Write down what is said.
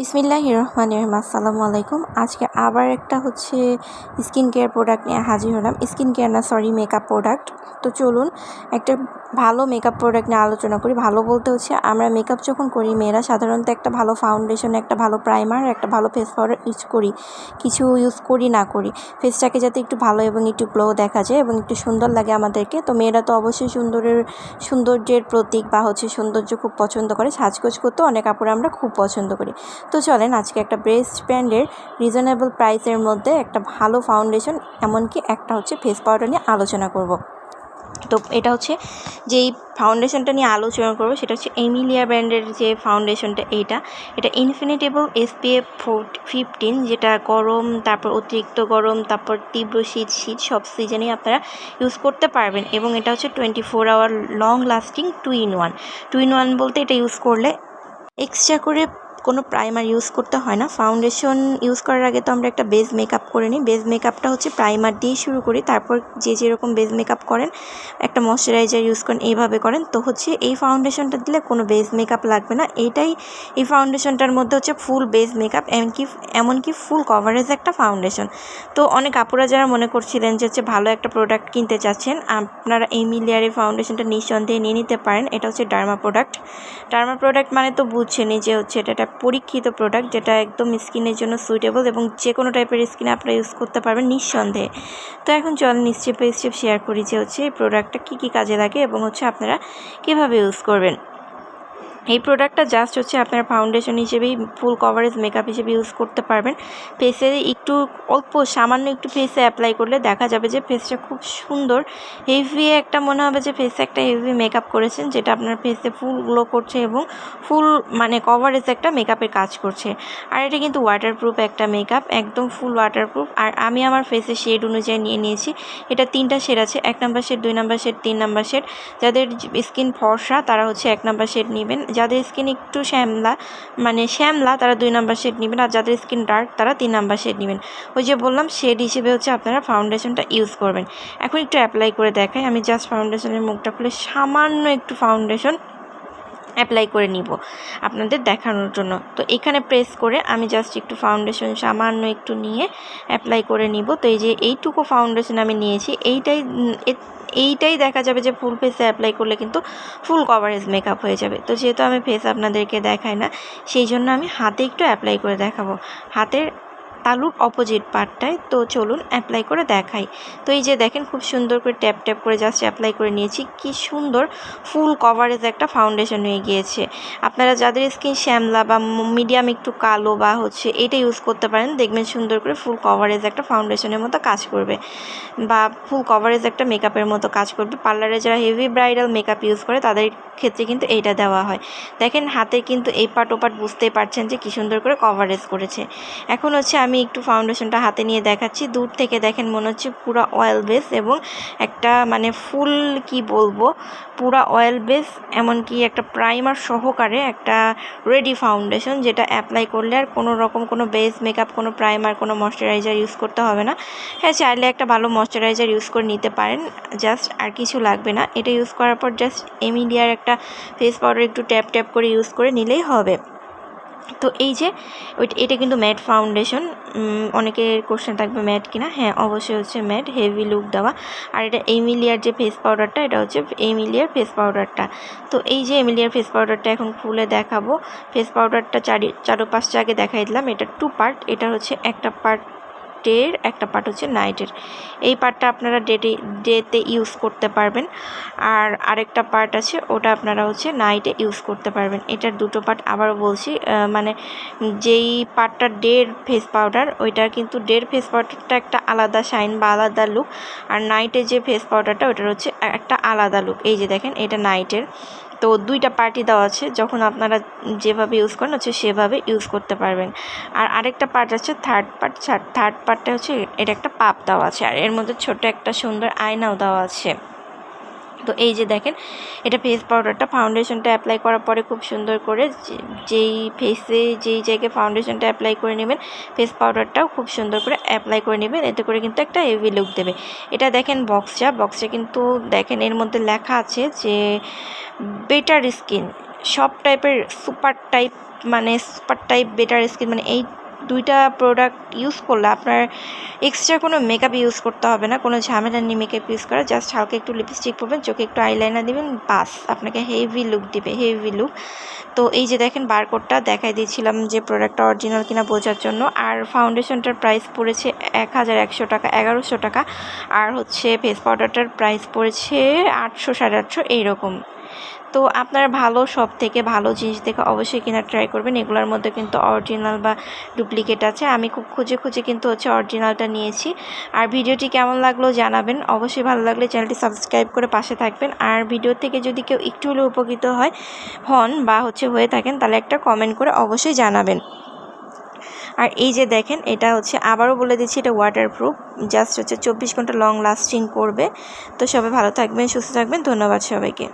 বিসমিল্লাহ রহমান রহিম, আসসালামু আলাইকুম। আজকে আবার একটা হচ্ছে স্কিন কেয়ার প্রোডাক্ট নিয়ে হাজির হলাম। স্কিন কেয়ার না, সরি, মেকআপ প্রোডাক্ট। তো চলুন, একটা ভালো মেকআপ প্রোডাক্ট নিয়ে আলোচনা করি। ভালো বলতে হচ্ছে, আমরা মেকআপ যখন করি, মেয়েরা সাধারণত একটা ভালো ফাউন্ডেশন একটা ভালো প্রাইমার একটা ভালো ফেস পাউডার ইউজ করি। কিছু ইউজ করি, না করি। ফেসটাকে যাতে একটু ভালো এবং একটু গ্লো দেখা যায় এবং একটু সুন্দর লাগে আমাদেরকে, তো মেয়েরা তো অবশ্যই সুন্দরের, সৌন্দর্যের প্রতীক বা হচ্ছে সৌন্দর্য খুব পছন্দ করে। সাজগোজ করতে অনেক আপুরা আমরা খুব পছন্দ করি। তো চলেন, আজকে একটা ব্রেস্ট ব্র্যান্ডের রিজনেবল প্রাইসের মধ্যে একটা ভালো ফাউন্ডেশন এমনকি একটা হচ্ছে ফেস পাউডার নিয়ে আলোচনা করব। তো এটা হচ্ছে যেই ফাউন্ডেশনটা নিয়ে আলোচনা করব, সেটা হচ্ছে এমিলিয়া ব্র্যান্ডের যে ফাউন্ডেশনটা এইটা। এটা ইনফিনিটেবল এসপিএফ ফিফটিন যেটা গরম, তারপর অতিরিক্ত গরম, তারপর তীব্র শীত শীত সব সিজনে আপনারা ইউজ করতে পারবেন। এবং এটা হচ্ছে twenty four hour long lasting two in one two in one বলতে এটা ইউজ করলে এক্সট্রা করে কোনো প্রাইমার ইউজ করতে হয় না। ফাউন্ডেশন ইউজ করার আগে তো আমরা একটা বেস মেকআপ করে নিই। বেস মেকআপটা হচ্ছে প্রাইমার দিয়ে শুরু করি। তারপর যে যেরকম বেস মেকআপ করেন, একটা ময়শ্চারাইজার ইউজ করেন, এইভাবে করেন। তো হচ্ছে এই ফাউন্ডেশনটা দিলে কোনো বেস মেকআপ লাগবে না। এইটাই, এই ফাউন্ডেশনটার মধ্যে হচ্ছে ফুল বেস মেকআপ এমনকি এমনকি ফুল কভারেজ একটা ফাউন্ডেশন তো অনেক আপুরা যারা মনে করছিলেন যে হচ্ছে ভালো একটা প্রোডাক্ট কিনতে চাচ্ছেন, আপনারা এই মিলিয়ার এই ফাউন্ডেশনটা নিঃসন্দেহে নিয়ে নিতে পারেন। এটা হচ্ছে ডার্মা প্রোডাক্ট ডার্মা প্রোডাক্ট মানে তো বুঝছেনই যে হচ্ছে এটা একটা পরীক্ষিত প্রোডাক্ট যেটা একদম স্কিনের জন্য সুইটেবল এবং যে কোনো টাইপের স্কিনে আপনারা ইউজ করতে পারবেন নিঃসন্দেহে। তো এখন চল স্টেপ স্টেপ শেয়ার করি যে হচ্ছে এই প্রোডাক্টটা কী কী কাজে লাগে এবং হচ্ছে আপনারা কীভাবে ইউজ করবেন। এই প্রোডাক্টটা জাস্ট হচ্ছে আপনার ফাউন্ডেশন হিসেবেই ফুল কভারেজ মেকআপ হিসেবে ইউজ করতে পারবেন। ফেসে একটু অল্প, সামান্য একটু ফেসে অ্যাপ্লাই করলে দেখা যাবে যে ফেসটা খুব সুন্দর। হেভি একটা মনে হবে যে ফেসে একটা হেভি মেকআপ করেছেন, যেটা আপনার ফেসে ফুল গ্লো করছে এবং ফুল মানে কভারেজ একটা মেকআপের কাজ করছে। আর এটা কিন্তু ওয়াটারপ্রুফ একটা মেকআপ একদম ফুল ওয়াটারপ্রুফ আর আমি আমার ফেসের শেড অনুযায়ী নিয়ে নিয়েছি। এটা তিনটা শেড আছে, এক নাম্বার শেড দুই নাম্বার শেড তিন নাম্বার শেড যাদের স্কিন ফর্সা, তারা হচ্ছে এক নাম্বার শেড নেবেন। যাদের স্কিন একটু শ্যামলা মানে শ্যামলা তারা দুই নাম্বার শেড নেবেন আর যাদের স্কিন ডার্ক তারা তিন নাম্বার শেড নেবেন। ওই যে বললাম শেড হিসেবে হচ্ছে আপনারা ফাউন্ডেশনটা ইউজ করবেন। এখন একটু অ্যাপ্লাই করে দেখাই। আমি জাস্ট ফাউন্ডেশনের মুখটা খুলে সামান্য একটু ফাউন্ডেশন অ্যাপ্লাই করে নিব আপনাদের দেখানোর জন্য। তো এখানে প্রেস করে আমি জাস্ট একটু ফাউন্ডেশন সামান্য একটু নিয়ে অ্যাপ্লাই করে নিব। তো এই যে এইটুকু ফাউন্ডেশন আমি নিয়েছি, এইটাই এইটাই দেখা যাবে যে ফুল ফেসে অ্যাপ্লাই করলে কিন্তু ফুল কভারেজ মেকআপ হয়ে যাবে। তো যেহেতু আমি ফেস আপনাদেরকে দেখাই না, সেই জন্য আমি হাতে একটু অ্যাপ্লাই করে দেখাবো। হাতের তালুর অপোজিট পার্টটায় তো চলুন অ্যাপ্লাই করে দেখাই। তো এই যে দেখেন, খুব সুন্দর করে ট্যাপ ট্যাপ করে জাস্ট অ্যাপ্লাই করে নিয়েছি। কি সুন্দর ফুল কভারেজ একটা ফাউন্ডেশন হয়ে গিয়েছে। আপনারা যাদের স্কিন শ্যামলা বা মিডিয়াম একটু কালো বা হচ্ছে এটা ইউজ করতে পারেন, দেখবেন সুন্দর করে ফুল কভারেজ একটা ফাউন্ডেশনের মতো কাজ করবে। বা ফুল কভারেজ একটা মেকআপের মতো কাজ করবে। পার্লারে যারা হেভি ব্রাইডাল মেকআপ ইউজ করে, তাদের ক্ষেত্রে কিন্তু এইটা দেওয়া হয়। দেখেন হাতে কিন্তু এই পাট ওপাট বুঝতেই পারছেন যে কী সুন্দর করে কভারেজ করেছে। এখন হচ্ছে একটু ফাউন্ডেশনটা হাতে নিয়ে দেখাচ্ছি। দূর থেকে দেখেন মনে হচ্ছে পুরো অয়েল বেস এবং একটা মানে ফুল কি বলব, পুরা অয়েল বেস এমনকি একটা প্রাইমার সহকারে একটা রেডি ফাউন্ডেশন যেটা অ্যাপ্লাই করলে আর কোনো রকম কোনো বেস মেকআপ কোনো প্রাইমার কোনো ময়শ্চারাইজার ইউজ করতে হবে না। হ্যাঁ চাইলে একটা ভালো ময়শ্চারাইজার ইউজ করে নিতে পারেন। জাস্ট আর কিছু লাগবে না। এটা ইউজ করার পর জাস্ট এমিডিয়ার একটা ফেস পাউডার একটু ট্যাপ ট্যাপ করে ইউজ করে নিলেই হবে। তো এই যে এটা কিন্তু ম্যাট ফাউন্ডেশন অনেকের কোশ্চেন থাকবে ম্যাট কিনা? হ্যাঁ অবশ্যই হচ্ছে ম্যাট, হেভি লুক দেওয়া। আর এটা এমিলিয়ার যে ফেস পাউডারটা এটা হচ্ছে এমিলিয়ার ফেস পাউডারটা তো এই যে এমিলিয়ার ফেস পাউডারটা এখন খুলে দেখাবো। ফেস পাউডারটা চারি চারো পাঁচটা আগে দেখাই দিলাম। এটা টু পার্ট এটা হচ্ছে একটা পার্ট ডের একটা পার্ট হচ্ছে নাইটের। এই পার্টটা আপনারা ডেটে, ডেতে ইউজ করতে পারবেন। আর আরেকটা পার্ট আছে, ওটা আপনারা হচ্ছে নাইটে ইউজ করতে পারবেন। এটার দুটো পার্ট আবারও বলছি মানে যেই পার্টটা ডের ফেস পাউডার ওইটার কিন্তু ডের ফেস পাউডারটা একটা আলাদা শাইন বা আলাদা লুক আর নাইটে যে ফেস পাউডারটা ওটার হচ্ছে একটা আলাদা লুক এই যে দেখেন, এটা নাইটের। তো দুইটা পার্টি দেওয়া আছে, যখন আপনারা যেভাবে ইউজ করেন হচ্ছে সেভাবে ইউজ করতে পারবেন। আর আরেকটা পার্ট আছে থার্ড পার্ট থার্ড পার্টটা হচ্ছে, এটা একটা পাপ দেওয়া আছে। আর এর মধ্যে ছোট একটা সুন্দর আয়নাও দেওয়া আছে। তো এই যে দেখেন, এটা ফেস পাউডারটা ফাউন্ডেশনটা অ্যাপ্লাই করার পরে খুব সুন্দর করে যেই ফেসে যেই জায়গায় ফাউন্ডেশনটা অ্যাপ্লাই করে নেবেন ফেস পাউডারটাও খুব সুন্দর করে অ্যাপ্লাই করে নেবেন। এতে করে কিন্তু একটা হেভি লুক দেবে। এটা দেখেন বক্সটা বক্সে কিন্তু দেখেন এর মধ্যে লেখা আছে যে বেটার স্কিন সব টাইপের সুপার টাইপ মানে সুপার টাইপ বেটার স্কিন মানে এই দুইটা প্রোডাক্ট ইউজ করলে আপনার এক্সট্রা কোনো মেকআপ ইউজ করতে হবে না, কোনো ঝামেলা নেই মেকআপ ইউজ করা জাস্ট হালকা একটু লিপস্টিক পরবেন, চোখে একটু আইলাইনার দিবেন, বাস, আপনাকে হেভি লুক দিবে হেভি লুক তো এই যে দেখেন বারকোডটা দেখাই দিয়েছিলাম যে প্রোডাক্টটা অরিজিনাল কিনা বোঝার জন্য, আর ফাউন্ডেশনটার প্রাইস পড়েছে এক হাজার একশো টাকা, এগারোশো টাকা, আর হচ্ছে ফেস পাউডারটার প্রাইস পড়েছে আটশো, সাড়ে আটশো, এইরকম। তো আপনার ভালো সব থেকে ভালো জিনিস দেখে অবশ্যই কেনার ট্রাই করবেন। এগুলোর মধ্যে কিন্তু অরিজিনাল বা ডুপ্লিকেট আছে। আমি খুব খুঁজে খুঁজে কিন্তু হচ্ছে অরিজিনালটা নিয়েছি। আর ভিডিওটি কেমন লাগল জানাবেন। অবশ্যই ভালো লাগলে চ্যানেলটি সাবস্ক্রাইব করে পাশে থাকবেন। আর ভিডিও থেকে যদি কেউ একটু হলেও উপকৃত হয়, হন বা হচ্ছে হয়ে থাকেন, তাহলে একটা কমেন্ট করে অবশ্যই জানাবেন। আর এই যে দেখেন, এটা হচ্ছে আবারও বলে দিচ্ছি, এটা ওয়াটারপ্রুফ জাস্ট হচ্ছে চব্বিশ ঘণ্টা লং লাস্টিং করবে। তো সবাই ভালো থাকবেন, সুস্থ থাকবেন। ধন্যবাদ সবাইকে।